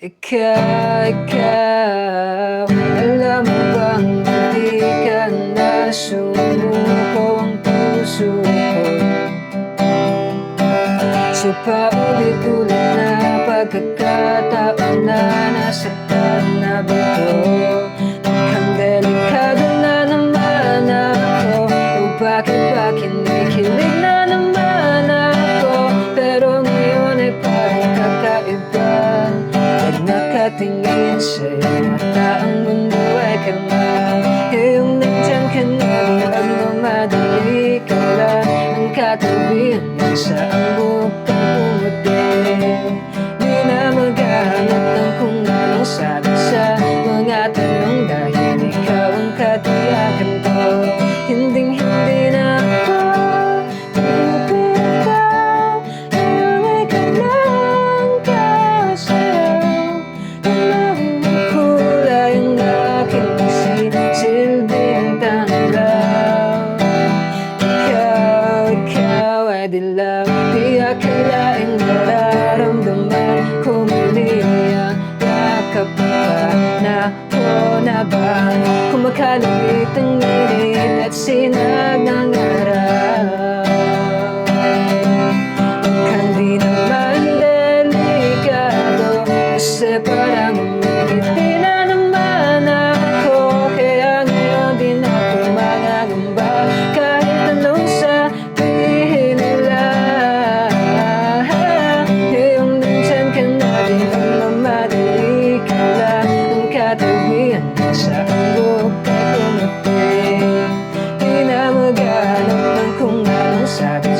Ikaw, ikaw Alam mo bang hindi ka na ang puso ko? Sa paulit-ulit na pagkakataon na nasaktan na bato Mukhang hanggang sa ang bukang pumuti Di na maghanap ng kung dilaw Di akalaing mararamdaman ko muli ang yakap pa na o na ba? Kumakalit ang init at sinag ng araw sa ang ay pumuti Di na ng kung anong sabi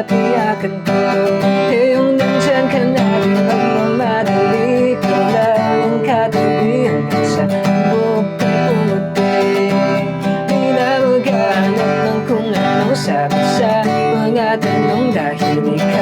ikaw ang katiyakan ko. Ngayong nandyan ka na Di magmamadali ka lang Ang katabi hanggang sa mukha pumuti Di na maghanap ng kung anong sabi sa mga tanong Dahil ikaw